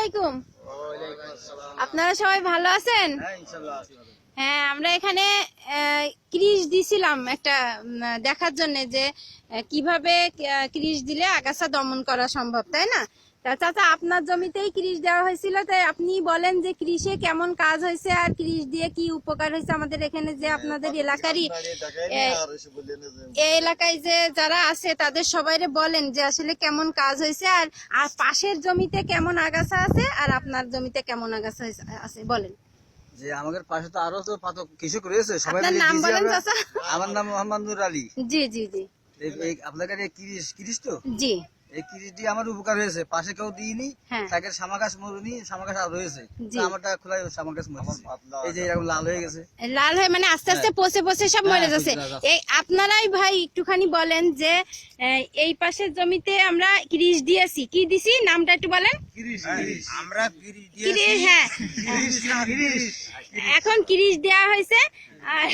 আলাইকুম। আপনারা সবাই ভালো আছেন? হ্যাঁ আমরা এখানে আহ, ক্রিজ দিছিলাম একটা দেখার জন্য যে কীভাবে ক্রিস দিলে আগাছা দমন করা সম্ভব তাই না? চাচা আপনার জমিতেই ক্রিজ দেওয়া হয়েছিল তাই আপনি বলেন যে কৃষে কেমন কাজ হয়েছে আর ক্রিজ দিয়ে কি উপকার হয়েছে আমাদের এখানে যে আপনাদের এলাকারই এই এলাকায় যে যারা আছে তাদের সবাইরে বলেন যে আসলে কেমন কাজ হয়েছে আর আর পাশের জমিতে কেমন আগাছা আছে আর আপনার জমিতে কেমন আগাছা আছে বলেন। যে আমাদের পাশে তো আরও তো কৃষক রয়েছে সবাই নাম দিয়েছি বলেন চাচা। আমার নাম মোহাম্মদ নুর আলী। জি জি জি। আপনার কাছে তো? জি। এই কিরিশ দিয়ে আমার উপকার হয়েছে। পাশে কেউ দিইনি হ্যাঁ। তাকে সামাগাছ মরুনি সামাগাছ আর রয়েছে। আমারটা খোলাই সামাগাছ মরেছে। এই যে এরকম লাল হয়ে গেছে। লাল হয়ে মানে আস্তে আস্তে পচে পচে সব মরে হ্যাঁ, যাচ্ছে। এই আপনারাই ভাই একটুখানি বলেন যে এই পাশের জমিতে আমরা ক্রিজ দিয়েছি। কি দিছি? নামটা একটু বলেন। আমরা ক্রিজ হ্যাঁ। এখন ক্রিজ দেওয়া হয়েছে। আর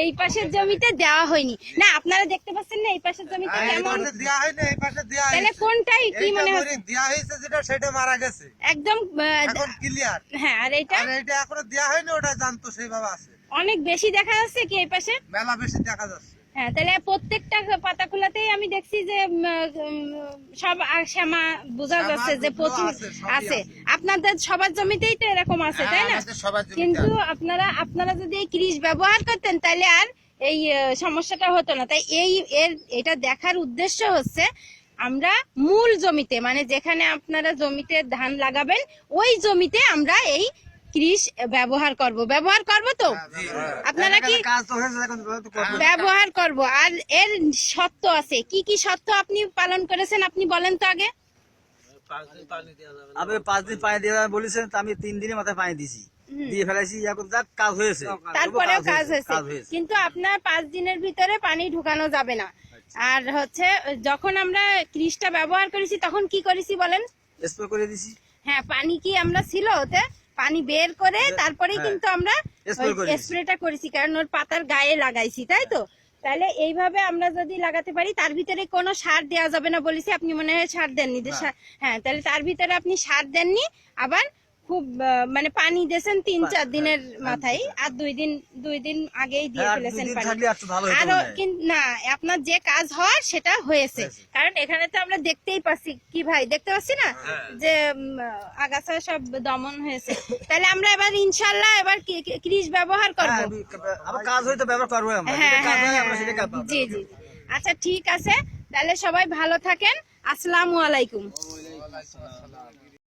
এই পাশের জমিতে দেওয়া হয়নি। না আপনারা দেখতে পাচ্ছেন না এই পাশের জমিতে এই কেমন? পাশে হয়নি এই পাশে দেয়া তাহলে কোনটাই কি মনে হচ্ছে দেয়া হয়েছে যেটা সেটা মারা গেছে। একদম এখন ক্লিয়ার হ্যাঁ আর এটা আর এখনও দেয়া হয়নি ওটা জানতো সেইভাবে আছে। অনেক বেশি দেখা যাচ্ছে কি এই পাশে? মেলা বেশি দেখা যাচ্ছে। হ্যাঁ তাহলে প্রত্যেকটা পাতা খোলাতেই আমি দেখছি যে সব শ্যামা বোঝা যাচ্ছে যে প্রচুর আছে। আপনাদের সবার জমিতেই তো এরকম আছে তাই না? কিন্তু আপনারা আপনারা যদি এই ক্রিজ ব্যবহার করতেন তাহলে আর এই সমস্যাটা হতো না। তাই এই এর এটা দেখার উদ্দেশ্য হচ্ছে আমরা মূল জমিতে মানে যেখানে আপনারা জমিতে ধান লাগাবেন ওই জমিতে আমরা এই ক্রিজ ব্যবহার করব। ব্যবহার করব তো? আপনারা কি কাজ তো হয়েছে এখন তো করব। ব্যবহার করব? আর এর সত্য আছে। কি কি সত্য আপনি পালন করেছেন আপনি বলেন তো আগে। আমি পাঁচ দিন পানি দিয়ে বলেছেন আমি তিন দিনের মাথায় পানি দিছি। দিয়ে ফেলাইছি এখন কাজ হয়েছে। তারপরেও কাজ হয়েছে কিন্তু আপনার পাঁচ দিনের ভিতরে পানি ঢুকানো যাবে না। আর হচ্ছে যখন আমরা ক্রিজটা ব্যবহার করেছি তখন কি করেছি বলেন? স্প্রে করে দিছি। হ্যাঁ পানি কি আমরা ছিল ওতে? পানি বের করে তারপরেই হ্যাঁ। কিন্তু আমরা স্প্রেটা করেছি কারণ ওর পাতার গায়ে লাগাইছি তাই তো? তাহলে এইভাবে আমরা যদি লাগাতে পারি তার ভিতরে কোনো সার দেওয়া যাবে না বলেছি আপনি মনে হয় সার দেননি। হ্যাঁ তাহলে তার ভিতরে আপনি সার দেননি আবার খুব আহ, মানে পানি দিয়েছেন তিন চার দিনের মাথায় আর দুই দিন দুই দিন আগেই দিয়ে হ্যাঁ, আর ফেলেছেন পানি। আরও কিন্তু না আপনার যে কাজ হওয়ার সেটা হয়েছে। কারণ এখানে তো আমরা দেখতেই পাচ্ছি কি ভাই দেখতে পাচ্ছি না? যে আগাছা সব দমন হয়েছে। তাহলে আমরা এবার ইনশাল্লাহ এবার কি- কি- ক্রিজ ব্যবহার করব? হ্যাঁ, আমি- আবার কাজ হয়তো ব্যবহার করব হ্যাঁ হ্যাঁ হয় হ্যাঁ। জি জি আচ্ছা ঠিক আছে। তাহলে সবাই ভালো থাকেন। আসসালামু আলাইকুম।